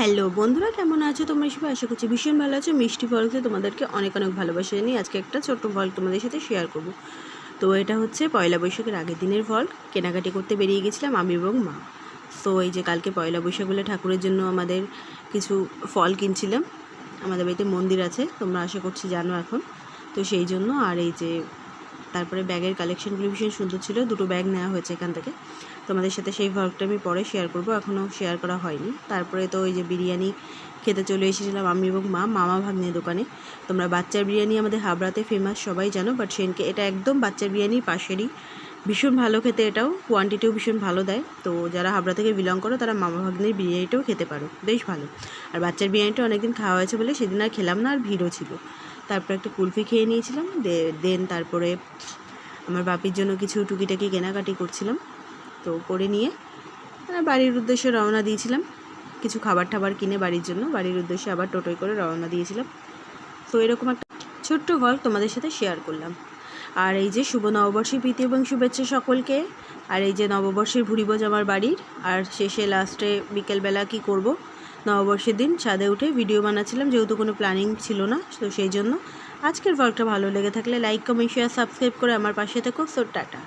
Hello বন্ধুরা, কেমন আছো তোমরা? সবাই আশা করছি ভীষণ ভালো আছো। মিষ্টি ফলকে তোমাদেরকে অনেক অনেক ভালোবাসা জানিয়ে আজকে একটা ছোট্ট ফল তোমাদের সাথে শেয়ার করব। তো এটা হচ্ছে পয়লা বৈশাখের আগের দিনের ফল কেনাকাটি করতে বেরিয়ে গেছিলাম আমি এবং মা। তো এই যে কালকে পয়লা বৈশাখ বলে ঠাকুরের জন্য আমাদের কিছু ফল কিনছিলাম। আমাদের বাড়িতে মন্দির আছে, তোমরা আশা করছি জানো এখন। তো সেই জন্য আর এই যে তারপরে ব্যাগের কালেকশনগুলো ভীষণ সুন্দর ছিল, দুটো ব্যাগ নেওয়া হয়েছে এখান থেকে। তোমাদের সাথে সেই ভ্লগটা আমি পরে শেয়ার করব, এখনও শেয়ার করা হয়নি। তারপরে তো ওই যে বিরিয়ানি খেতে চলে এসেছিলাম আমি এবং মা, মামা ভাগ্নের দোকানে। তোমরা বাচ্চার বিরিয়ানি আমাদের হাবড়াতে ফেমাস সবাই জানো বাট সেনকে এটা একদম বাচ্চার বিরিয়ানির পাশেরই। ভীষণ ভালো খেতে এটাও কোয়ান্টিটিও ভীষণ ভালো দেয়। তো যারা হাবড়া থেকে বিলং করো, তারা মামা ভাগ্নের বিরিয়ানিটাও খেতে পারো, বেশ ভালো। আর বাচ্চার বিরিয়ানিটা অনেকদিন খাওয়া হয়েছে বলে সেদিন আর খেলাম না, আর ভিড়ও ছিল। তারপর একটা কুলফি খেয়ে নিয়েছিলাম দেন তারপরে আমার বাপির জন্য কিছু টুকিটাকি কেনাকাটি করছিলাম। তো করে নিয়ে মানে বাড়ির উদ্দেশ্যে রওনা দিয়েছিলাম। কিছু খাবার টাবার কিনে বাড়ির জন্য, বাড়ির উদ্দেশ্যে আবার টোটোয় করে রওনা দিয়েছিলাম। তো এরকম একটা ছোট্ট গল্প তোমাদের সাথে শেয়ার করলাম। আর এই যে শুভ নববর্ষের প্রীতি এবং শুভেচ্ছা সকলকে, আর এই যে নববর্ষের ভুরিভোজ আমার বাড়ির, আর শেষে লাস্টে বিকেলবেলা কি করব নববর্ষের দিন ছাদে উঠে ভিডিও বানাচ্ছিলাম, যেহেতু কোনো প্ল্যানিং ছিল না, তো সেই জন্য। আজকের ব্লগটা ভালো লেগে থাকলে লাইক কমেন্ট শেয়ার সাবস্ক্রাইব করে আমার পাশে থেকো। So tata.